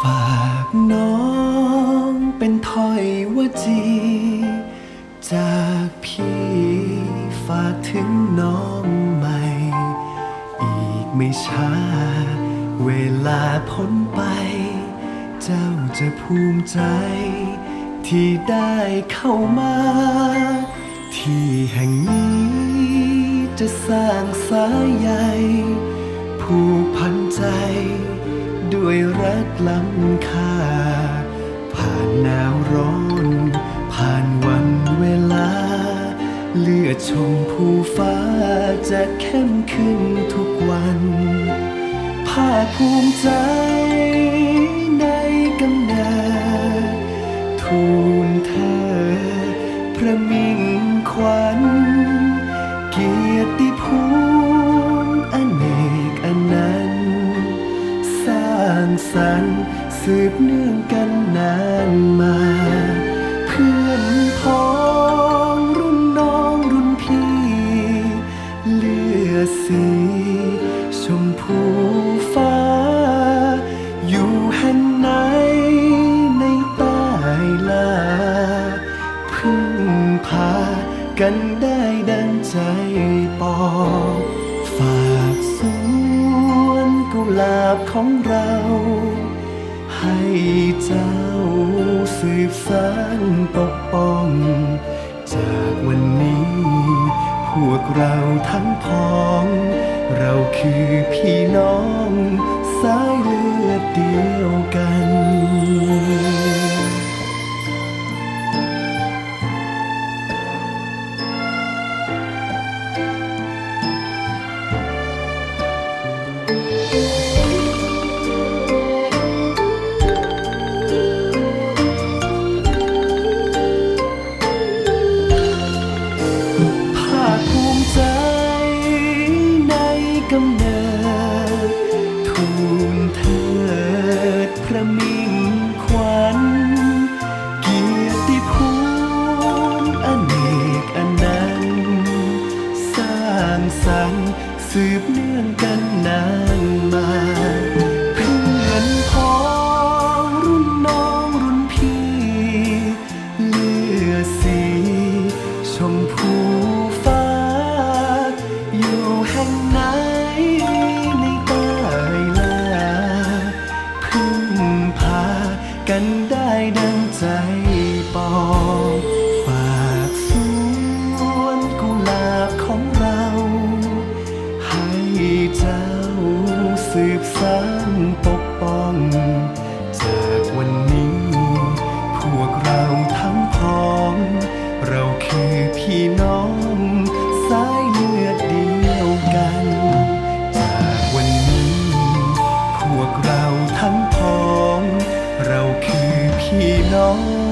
ฝากน้องเป็นถ้อยวจี จากพี่ฝากถึงน้องใหม่ อีกไม่ช้า เวลาพ้นไป เจ้าจะภูมิใจ ที่ได้เข้ามา ที่แห่งนี้จะสร้างสายใยผูกพันใจ ด้วยรักล้ำค่า ผ่านหนาวร้อน ผ่านวันเวลา เลือดชมพูฟ้าจะเข้มขึ้นทุกวันภาคภูมิใจในกำเนิดทูลเธอพระมิ่งางสรรค์สืบเนื่องกันนานมา เพื่อนพ้องรุ่นน้องรุ่นพี่ เลือดสี ชมพูฟ้า อยู่แห่งไหนในใต้ลา พึ่งพากันได้ดังใจปองฝา กสวนกุหลาบของเรา ให้เจ้าสืบสานปกป้อง จากวันนี้ พวกเราทั้งพ้อง เราคือพี่น้อง สายเลือดเดียวกัน 中璞 khi nói